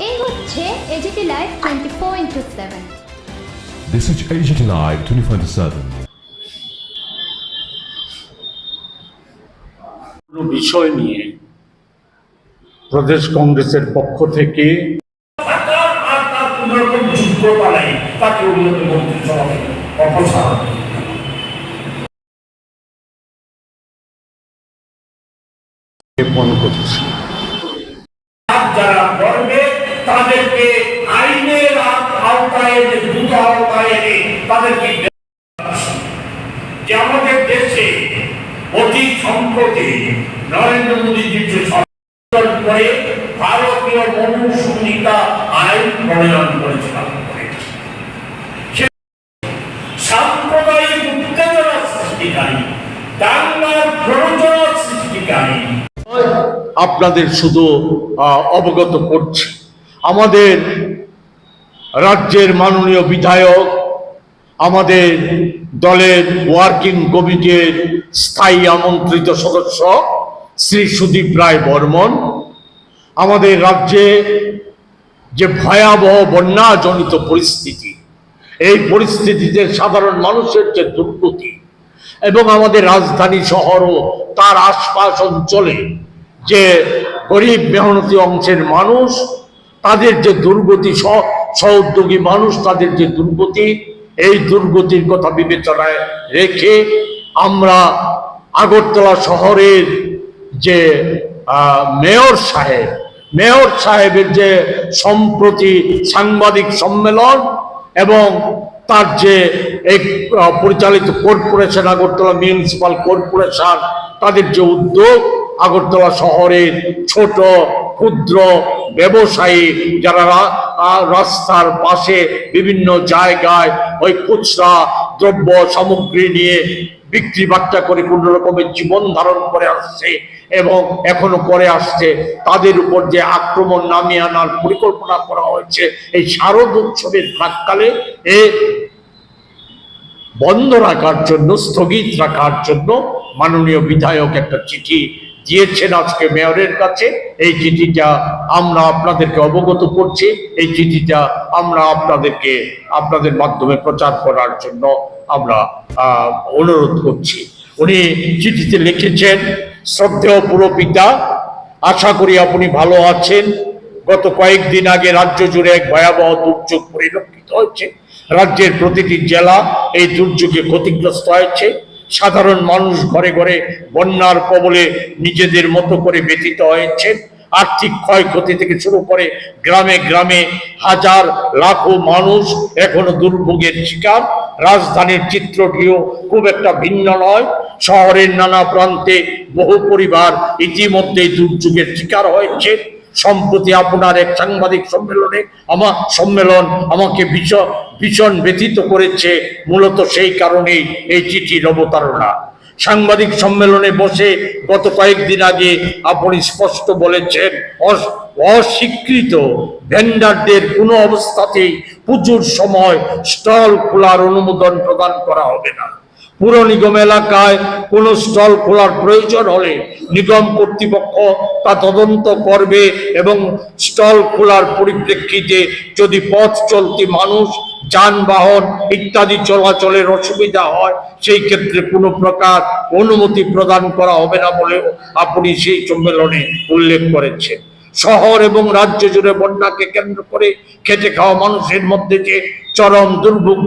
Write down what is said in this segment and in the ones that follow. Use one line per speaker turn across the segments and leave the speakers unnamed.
এই হচ্ছে AGT live twenty four into seven
This is AGT Live 24/7.
কোনো বিষয় নিয়ে প্রদেশ কংগ্রেসের পক্ষ থেকে
আর তার কোন রকম যোগ্যতা নেই তাকে উন্নত মন্ত্রিসভা থেকে অপসারণ
জ্ঞাপন করছি
আর যারা করবে তাদেরকে আইনের আওতায় এনে দ্রুত আওতায় এনে তাদেরকে যে আমাদের দেশে অতি সম্প্রতি নরেন্দ্র মোদীজি যে করে ভারতীয় মনুসংহিতা আইন প্রণয়ন করেছিলাম সাম্প্রদায়িক উত্তেজনা সৃষ্টিকারী দাঙ্গার প্ররোচনা সৃষ্টিকারী
আপনাদের শুধু অবগত করছি। আমাদের রাজ্যের মাননীয় বিধায়ক, আমাদের দলের ওয়ার্কিং কমিটির স্থায়ী আমন্ত্রিত সদস্য শ্রী সুদীপ রায় বর্মন, আমাদের রাজ্যে যে ভয়াবহ বন্যাজনিত পরিস্থিতি, এই পরিস্থিতিতে সাধারণ মানুষের যে দুর্গতি এবং আমাদের রাজধানী শহর ও তার আশপাশ অঞ্চলে যে গরিব মেহনতি অংশের মানুষ তাদের যে দুর্গতি সহ সহোদ্যোগী মানুষ তাদের যে দুর্গতি, এই দুর্গতির কথা বিবেচনায় রেখে আমরা আগরতলা শহরের যে মেয়র সাহেব, মেয়র সাহেবের যে সম্প্রতি সাংবাদিক সম্মেলন এবং তার যে এক পরিচালিত কর্পোরেশন, আগরতলা মিউনিসিপাল কর্পোরেশন, তাদের যে উদ্যোগ আগরতলা শহরের ছোট, ক্ষুদ্র ব্যবসায়ী যারা রাস্তার পাশে বিভিন্ন জায়গায় ওই খুচরা দ্রব্য সামগ্রী নিয়ে বিক্রি বাট্টা করে কোন রকমের জীবন ধারণ করে আসছে এবং এখনও করে আসছে, তাদের উপর যে আক্রমণ নামিয়ে আনার পরিকল্পনা করা হয়েছে, এই শারদ উৎসবের প্রাককালে এ বন্ধ রাখার জন্য, স্থগিত রাখার জন্য মাননীয় বিধায়ক একটা চিঠি দিয়েছেন আজকে মেয়রের কাছে। এই চিঠিটা আমরা আপনাদেরকে অবগত করছি। এই চিঠিটা আমরা আপনাদেরকে আপনাদের মাধ্যমে প্রচার করার জন্য আমরা অনুরোধ করছি। উনি চিঠিতে লিখেছেন, শ্রদ্ধেয় পুরপিতা, আশা করি আপনি ভালো আছেন। গত কয়েকদিন আগে রাজ্য জুড়ে এক ভয়াবহ দুর্যোগ পরিলক্ষিত হয়েছে। রাজ্যের প্রতিটি জেলা এই দুর্যোগে ক্ষতিগ্রস্ত হয়েছে। সাধারণ মানুষ ঘরে ঘরে বন্যার কবলে নিজেদের মতো করে ব্যতীত হয়েছে আর্থিক ক্ষয়ক্ষতি থেকে শুরু করে গ্রামে গ্রামে হাজার লাখো মানুষ এখনও দুর্ভোগের শিকার। রাজধানীর চিত্রটিও খুব একটা ভিন্ন নয়। শহরের নানা প্রান্তে বহু পরিবার ইতিমধ্যেই দুর্যোগের শিকার হয়েছে সম্প্রতি আপনার এক সাংবাদিক সম্মেলনে আমার সম্মেলন আমাকে ভীষণ ভীষণ ব্যথিত করেছে। মূলত সেই কারণেই এই চিঠির অবতারণা। সাংবাদিক সম্মেলনে বসে গত কয়েকদিন আগে আপনি স্পষ্ট বলেছেন অস্বীকৃত ভেন্ডারদের কোনো অবস্থাতেই পুজোর সময় স্টল খোলার অনুমোদন প্রদান করা হবে না। পুর নিগম এলাকায় কোনো স্টল খোলার প্রয়োজন হলে নিগম কর্তৃপক্ষ তা তদন্ত করবে এবং স্টল খোলার পরিপ্রেক্ষিতে যদি পথ চলতি মানুষ, যানবাহন ইত্যাদি চলাচলের অসুবিধা হয়, সেই ক্ষেত্রে কোনো প্রকার অনুমতি প্রদান করা হবে না বলেও আপনি সেই সম্মেলনে উল্লেখ করেছেন। শহর এবং রাজ্য জুড়ে বন্যাকে কেন্দ্র করে খেটে খাওয়া মানুষের মধ্যে যে চরম দুর্ভোগ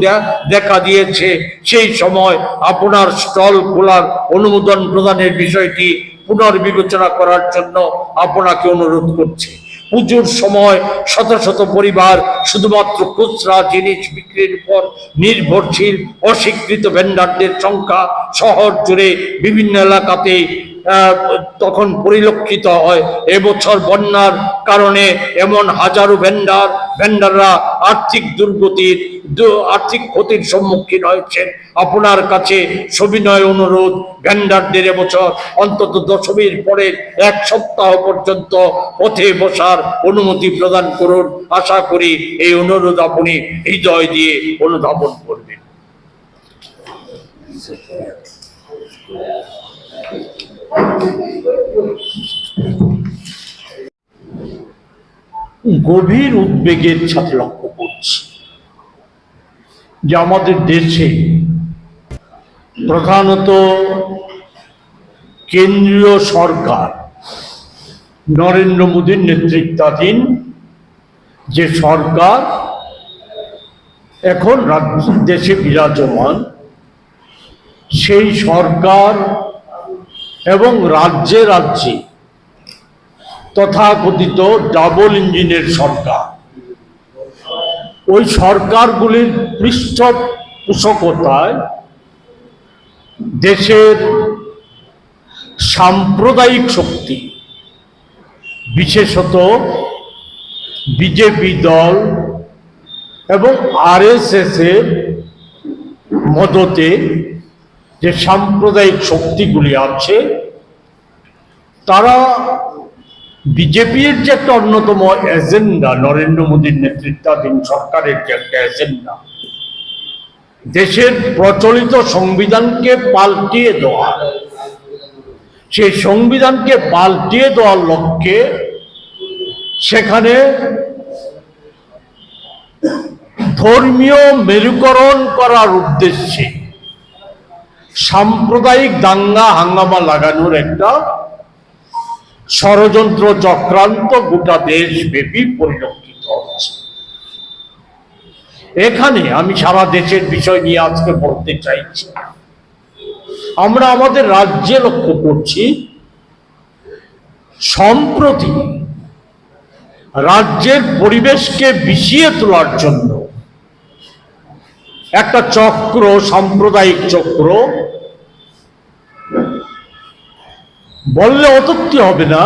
দেখা দিয়েছে, সেই সময় আপনার স্টল খোলার অনুমোদন প্রদানের বিষয়টি পুনর্বিবেচনা করার জন্য আপনাকে অনুরোধ করছে। পুজোর সময় শত শত পরিবার শুধুমাত্র খুচরা জিনিস বিক্রির উপর নির্ভরশীল, অস্বীকৃত ভেন্ডারদের সংখ্যা শহর জুড়ে বিভিন্ন এলাকাতে তখন পরিলক্ষিত হয়। এবছর বন্যার কারণে এমন হাজারো ভেন্ডার ভেন্ডাররা আর্থিক দুর্গতির আর্থিক ক্ষতির সম্মুখীন হয়েছেন। আপনার কাছে সবিনয় অনুরোধ ভেন্ডারদের এবছর অন্তত দশমীর পরে এক সপ্তাহ পর্যন্ত পথে বসার অনুমতি প্রদান করুন। আশা করি এই অনুরোধ আপনি হৃদয় দিয়ে অনুধাবন করবেন। গভীর উদ্বেগের সাথে লক্ষ্য করছি যে আমাদের দেশে প্রধানত কেন্দ্রীয় সরকার নরেন্দ্র মোদীর নেতৃত্বাধীন যে সরকার এখন দেশে বিরাজমান, সেই সরকার এবং রাজ্যে রাজ্যে তথাকথিত ডাবল ইঞ্জিনের সরকার। ওই সরকারগুলির পৃষ্ঠপোষকতায় দেশের সাম্প্রদায়িক শক্তি, বিশেষত বিজেপি দল এবং আরএসএস এর মদতে যে সাম্প্রদায়িক শক্তিগুলি আছে, তারা বিজেপির যে একটা অন্যতম এজেন্ডা, নরেন্দ্র মোদীর নেতৃত্বাধীন সরকারের যে একটা এজেন্ডা, দেশের প্রচলিত সংবিধানকে পাল্টিয়ে দেওয়া, সেই সংবিধানকে পাল্টিয়ে দেওয়ার লক্ষ্যে সেখানে ধর্মীয় মেরুকরণ করার উদ্দেশ্যে সাম্প্রদায়িক দাঙ্গা হাঙ্গামা লাগানোর একটা ষড়যন্ত্র চক্রান্ত গোটা দেশব্যাপী পরিলক্ষিত হচ্ছে। এখানে আমি সারা দেশের বিষয় নিয়ে আজকে বলতে চাইছি। আমরা আমাদের রাজ্যে লক্ষ্য করছি, সম্প্রতি রাজ্যের পরিবেশকে বিষিয়ে তোলার জন্য একটা চক্র, সাম্প্রদায়িক চক্র। বললে অতৃপ্তি হবে না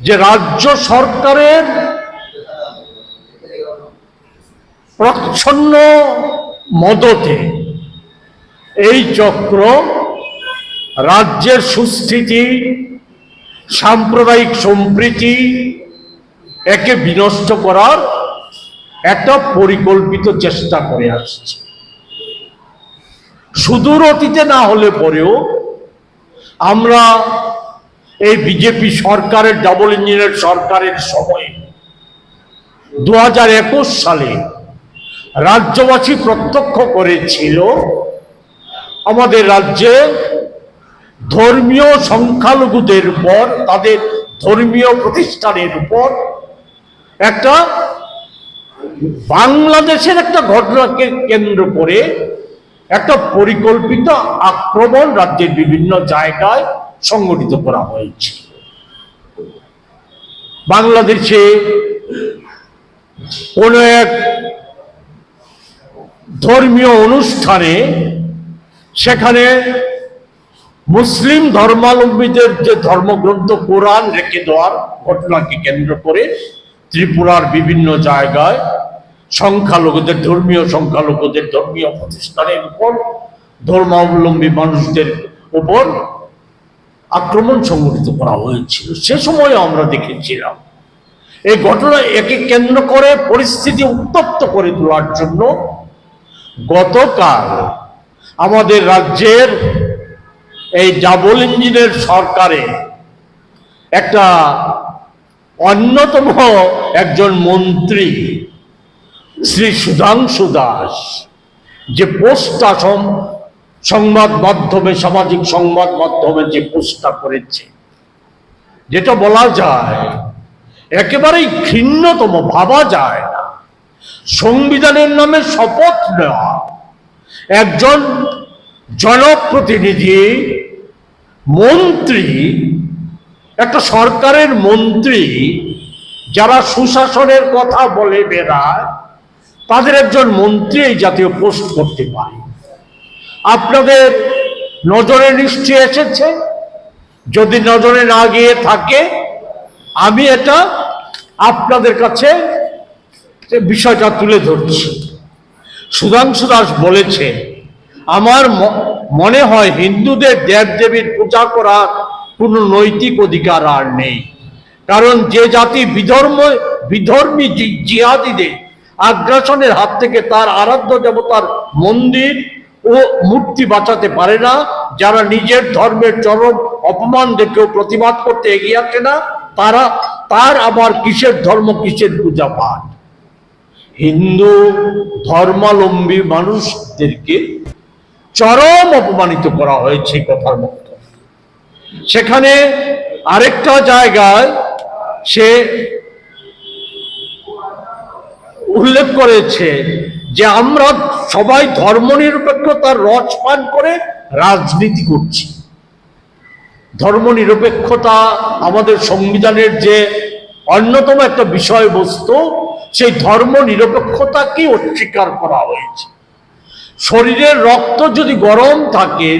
যে রাজ্য সরকারের প্রচ্ছন্ন মদতে এই চক্র রাজ্যের সুস্থিতি, সাম্প্রদায়িক সম্প্রীতি একে বিনষ্ট করার একটা পরিকল্পিত চেষ্টা করে আসছে। সুদূর অতীতে না হলে পরেও আমরা এই বিজেপি সরকারের, ডাবল ইঞ্জিনের সরকারের সময়ে দু হাজার একুশ সালে রাজ্যবাসী প্রত্যক্ষ করেছিল, আমাদের রাজ্যে ধর্মীয় সংখ্যালঘুদের উপর, তাদের ধর্মীয় প্রতিষ্ঠানের উপর একটা বাংলাদেশের একটা ঘটনাকে কেন্দ্র করে একটা পরিকল্পিত আক্রমণ রাজ্যের বিভিন্ন জায়গায় সংগঠিত করা হয়েছে। বাংলাদেশে কোন এক ধর্মীয় অনুষ্ঠানে সেখানে মুসলিম ধর্মাবলম্বীদের যে ধর্মগ্রন্থ কোরআন রেখে দেওয়ার ঘটনাকে কেন্দ্র করে ত্রিপুরার বিভিন্ন জায়গায় সংখ্যালঘুদের, ধর্মীয় সংখ্যালঘুদের, ধর্মীয় প্রতিষ্ঠানের উপর ধর্মাবলম্বী মানুষদের উপর আক্রমণ সংগঠিত করা হয়েছিল। সে সময় আমরা দেখেছিলাম। এই ঘটনা একে কেন্দ্র করে পরিস্থিতি উত্তপ্ত করে তোলার জন্য গতকাল আমাদের রাজ্যের এই ডাবল ইঞ্জিনের সরকারে একটা অন্যতম একজন মন্ত্রী, শ্রী সুধাংশু দাস, যে পোস্টটা সংবাদ মাধ্যমে, সামাজিক সংবাদ মাধ্যমে যে পোস্টটা করেছে, যেটা বলা যায় একেবারেই ঘৃণ্যতম ভাবা যায় না। সংবিধানের নামে শপথ নেওয়া একজন জনপ্রতিনিধি, মন্ত্রী একটা সরকারের মন্ত্রী যারা সুশাসনের কথা বলে বেড়ায় তাদের একজন মন্ত্রী এই জাতীয় পোস্ট করতে পারে। আপনাদের নজরে নিশ্চয় এসেছে? যদি নজরে না গিয়ে থাকে, আমি এটা আপনাদের কাছে বিষয়টা তুলে ধরছি। সুধাংশু দাস বলেছে, আমার মনে হয় হিন্দুদের দেবদেবীর পূজা করার কোনো নৈতিক অধিকার আর নেই। কারণ যে জাতি বিধর্ম, বিধর্মী জিহাদিদের আগ্রাসনের হাত থেকে তার আরাধ্য দেবতার মন্দির ও মূর্তি বাঁচাতে পারে না, যারা নিজের ধর্মের চরম অপমান দেখেও প্রতিবাদ করতে এগিয়ে আসে না, তারা, তার আবার কিসের ধর্ম, কিসের পূজা পাঠ হিন্দু ধর্মাবলম্বী মানুষদেরকে চরম অপমানিত করা হয়েছে কথার মতো সেখানে আরেকটা জায়গায় সে উল্লেখ করেছে যে আমরা সবাই ধর্মনিরপেক্ষতার রস পান করে রাজনীতি করছি। ধর্মনিরপেক্ষতা আমাদের সংবিধানের যে অন্যতম একটা বিষয়বস্তু, সেই ধর্ম নিরপেক্ষতাকে অস্বীকার করা হয়েছে। শরীরের রক্ত যদি গরম থাকে,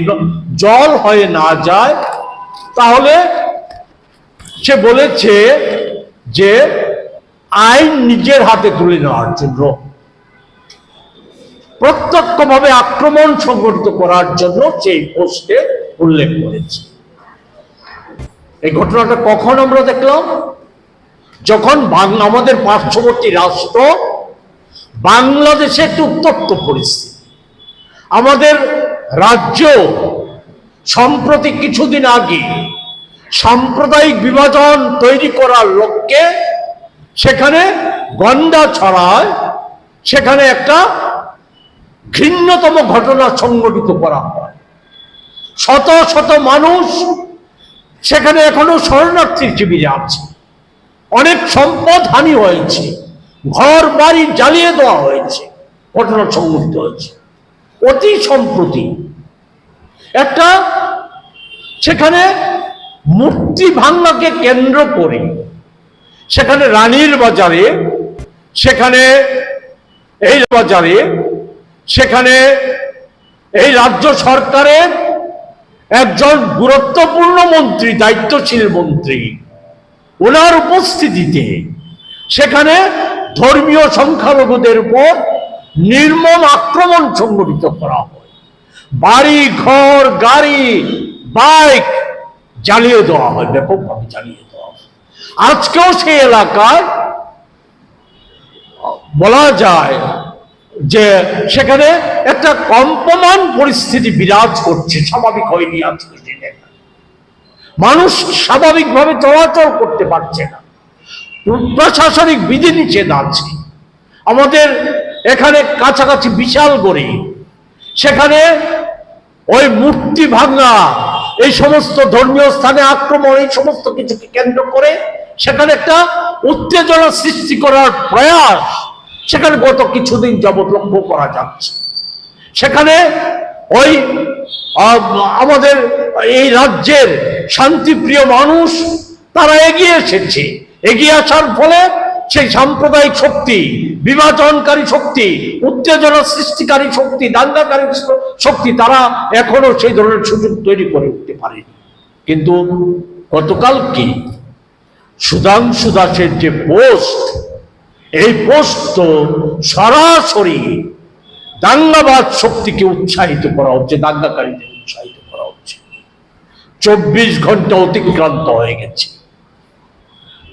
জল হয়ে না যায় তাহলে সে বলেছে যে আইন নিজের হাতে তুলে নেওয়ার জন্য, প্রত্যক্ষভাবে আক্রমণ সংগঠিত করার জন্য সেই পোস্টে উল্লেখ করেছে। এই ঘটনাটা কখন আমরা দেখলাম? যখন বাং- আমাদের পার্শ্ববর্তী রাষ্ট্র বাংলাদেশে একটি উত্তপ্ত পরিস্থিতি। আমাদের রাজ্য সম্প্রতি কিছুদিন আগে সাম্প্রদায়িক বিভাজন তৈরি করার লক্ষ্যে সেখানে গন্ডা ছড়ায়, সেখানে একটা ঘৃণ্যতম ঘটনা সংঘটিত করা হয়। শত শত মানুষ সেখানে এখনও শরণার্থীর শিবিরে আছে। অনেক সম্পদ হানি হয়েছে, ঘর, বাড়ি জ্বালিয়ে দেওয়া হয়েছে, ঘটনা সংঘটিত হয়েছে। অতি সম্প্রতি একটা সেখানে মূর্তি ভাঙ্গাকে কেন্দ্র করে সেখানে রানীর বাজারে, সেখানে এই বাজারে, সেখানে এই রাজ্য সরকারের একজন গুরুত্বপূর্ণ মন্ত্রী, দায়িত্বশীল মন্ত্রী, ওনার উপস্থিতিতে সেখানে ধর্মীয় সংখ্যালঘুদের উপর নির্মম আক্রমণ সংগঠিত করা হয়। বাড়ি, ঘর, গাড়ি, বাইক জ্বালিয়ে দেওয়া হয়, ব্যাপকভাবে জ্বালিয়ে দেওয়া হয়। আজকেও সেই এলাকায়, বলা যায় যে সেখানে একটা কম্পমান পরিস্থিতি বিরাজ করছে, স্বাভাবিক হয়নি আজকে দিনে। মানুষ স্বাভাবিকভাবে চলাচল করতে পারছে না। প্রশাসনিক বিধিনিষেধ আছে। আমাদের এখানে কাছাকাছি বিশাল গড়ি সেখানে ওই মূর্তি ভাঙা এই সমস্ত ধর্মীয় স্থানে আক্রমণ, এই সমস্ত কিছুকে কেন্দ্র করে সেখানে একটা উত্তেজনা সৃষ্টি করার প্রয়াস সেখানে গত কিছুদিন যাবৎ লক্ষ্য করা যাচ্ছে। সেখানে ওই আমাদের এই রাজ্যের শান্তিপ্রিয় মানুষ তারা এগিয়ে এসেছে। এগিয়ে আসার ফলে সেই সাম্প্রদায়িক শক্তি, বিভাজনকারী শক্তি, উত্তেজনা সৃষ্টিকারী শক্তি, দাঙ্গাকারী শক্তি তারা এখনও সেই ধরনের সুযোগ তৈরি করে উঠতে পারেনি। কিন্তু গতকাল কি? সুধাংশু দাসের যে পোস্ট, এই পোস্ট তো সরাসরি দাঙ্গাবাদ শক্তিকে উৎসাহিত করা হচ্ছে, দাঙ্গাকারীদের উৎসাহিত করা হচ্ছে। চব্বিশ ঘণ্টা অতিক্রান্ত হয়ে গেছে।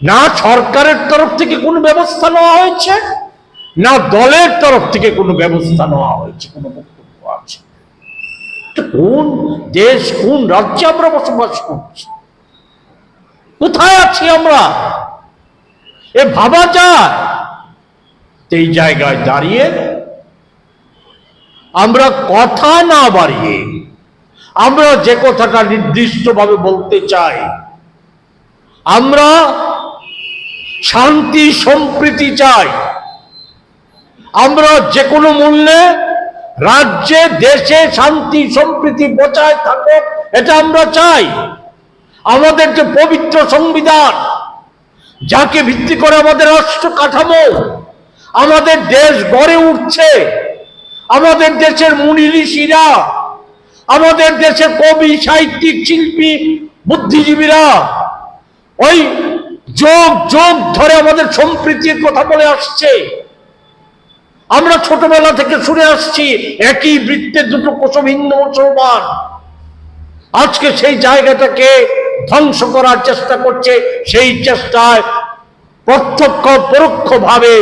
না সরকারের তরফ থেকে কোনো ব্যবস্থা নেওয়া হয়েছে? না দলের তরফ থেকে কোনো ব্যবস্থা নেওয়া হয়েছে, কোনো বক্তব্য আছে? কোন দেশ, কোন রাজ্যে আমরা বসবাস করছি? কোথায় আছি আমরা? এ ভাবা যায়। এই জায়গায় দাঁড়িয়ে আমরা কথা না বাড়িয়ে, আমরা যে কথাটা নির্দিষ্টভাবে বলতে চাই, আমরা শান্তি, সম্প্রীতি চাই। আমরা যে কোনো মূল্যে রাজ্যে, দেশে শান্তি, সম্প্রীতি বজায় থাকুক, এটা আমরা চাই। আমাদের যে পবিত্র সংবিধান, যাকে ভিত্তি করে আমাদের রাষ্ট্র কাঠামো, আমাদের দেশ গড়ে উঠছে, আমাদের দেশের মুনি ঋষিরা আমাদের দেশের কবি, সাহিত্যিক, শিল্পী, বুদ্ধিজীবীরা, ওই যোগ যোগ ধরে আমাদের সম্প্রীতির কথা বলে আসছে। আমরা ছোটবেলা থেকে শুনে আসছি, একই বৃত্তের দুটো কোষম হিন্দু মুসলমান। আজকে সেই জায়গাটাকে ধ্বংস করার চেষ্টা করছে, সেই চেষ্টায় প্রত্যক্ষ, পরোক্ষভাবে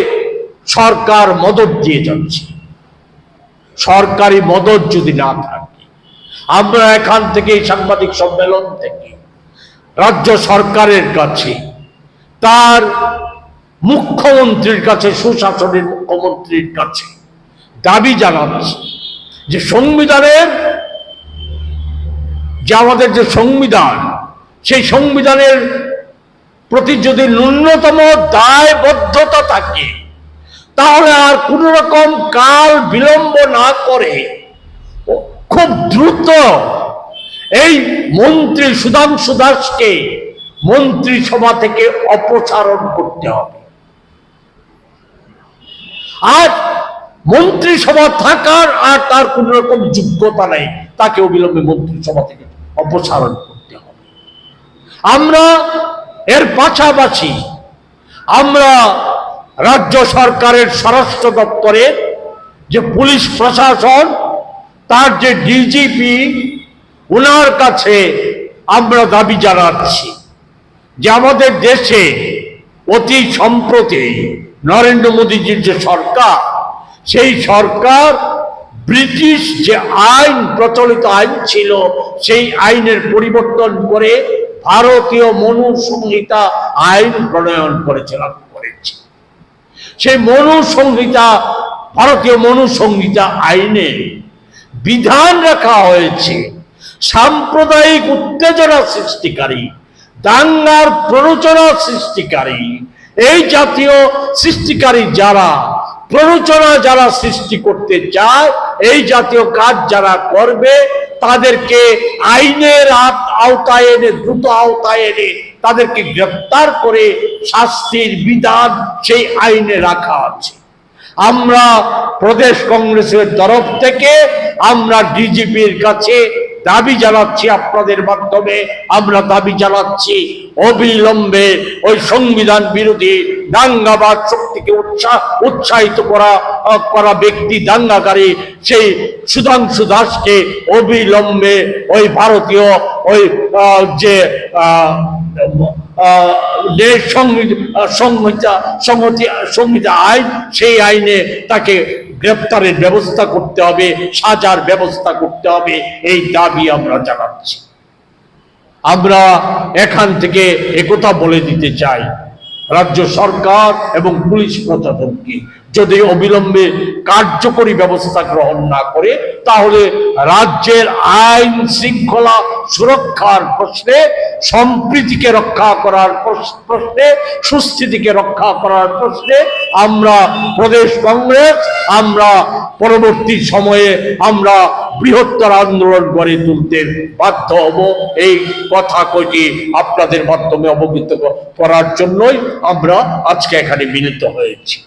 সরকার মদত দিয়ে যাচ্ছে সরকারি মদত যদি না থাকে, আমরা এখান থেকে সাংবাদিক সম্মেলন থেকে রাজ্য সরকারের কাছে তার মুখ্যমন্ত্রীর কাছে, সুশাসনের মুখ্যমন্ত্রীর কাছে দাবি জানাচ্ছি যে সংবিধানের যে আমাদের যে সংবিধান, সেই সংবিধানের প্রতি যদি ন্যূনতম দায়বদ্ধতা থাকে, তাহলে আর কোন রকম কাল বিলম্ব না করে খুব দ্রুত এই মন্ত্রী সুধাংশু দাসকে মন্ত্রিসভা থেকে অপসারণ করতে হবে। আর মন্ত্রিসভা থাকার আর তার কোন রকম যোগ্যতা নেই, তাকে অবিলম্বে মন্ত্রিসভা থেকে অপসারণ করতে হবে। আমরা এর পাশাপাশি আমরা রাজ্য সরকারের স্বরাষ্ট্র দপ্তরের যে পুলিশ প্রশাসন, তার যে ডিজিপি ওনার কাছে আমরা দাবি জানাচ্ছি। যে আমাদের দেশে অতি সম্প্রতি নরেন্দ্র মোদীজির যে সরকার, সেই সরকার ব্রিটিশ যে আইন, প্রচলিত আইন ছিল, সেই আইনের পরিবর্তন করে ভারতীয় মনু সংহিতা আইন প্রণয়ন করেছে, লাভ করেছে। সেই মনু সংহিতা ভারতীয় মনু সংহিতা আইনে বিধান রাখা হয়েছে, সাম্প্রদায়িক উত্তেজনা সৃষ্টিকারী দাঙ্গার প্ররোচনা সৃষ্টিকারী। এই জাতীয় সৃষ্টিকারী যারা প্ররোচনা যারা সৃষ্টি করতে চায়, এই জাতীয় কাজ যারা করবে, তাদেরকে আইনের আওতায় এনে, দ্রুত আওতায় এনে তাদেরকে গ্রেপ্তার করে শাস্তির বিধান সেই আইনে রাখা আছে। আমরা প্রদেশ কংগ্রেসের তরফ থেকে আমরা ডিজিপির কাছে দাবি জানাচ্ছি আপনাদের মাধ্যমে, আমরা দাবি জানাচ্ছি অবিলম্বে ওই সংবিধান বিরোধী দাঙ্গাবাদ শক্তিকে উৎসাহ উৎসাহিত করা করা ব্যক্তি দাঙ্গাকারী সেই সুধাংশু দাসকে অবিলম্বে ওই ভারতীয় ওই যে সংহতি, সংহিতা আইন, সেই আইনে তাকে গ্রেপ্তারের ব্যবস্থা করতে হবে, সাজার ব্যবস্থা করতে হবে, এই দাবি আমরা জানাচ্ছি। আমরা এখান থেকে একথা বলে দিতে চাই। রাজ্য সরকার এবং পুলিশ প্রশাসনকে যদি অবিলম্বে কার্যকরী ব্যবস্থা গ্রহণ না করে, তাহলে রাজ্যের আইন শৃঙ্খলা সুরক্ষার প্রশ্নে, সম্প্রীতিকে রক্ষা করার প্রশ্নে, সুস্থিতিকে রক্ষা করার প্রশ্নে আমরা প্রদেশ কংগ্রেস, আমরা পরবর্তী সময়ে আমরা বৃহত্তর আন্দোলন গড়ে তুলতে বাধ্য হব। এই কথা কটি আপনাদের মাধ্যমে অবগত করার জন্যই আমরা আজকে এখানে মিলিত হয়েছি।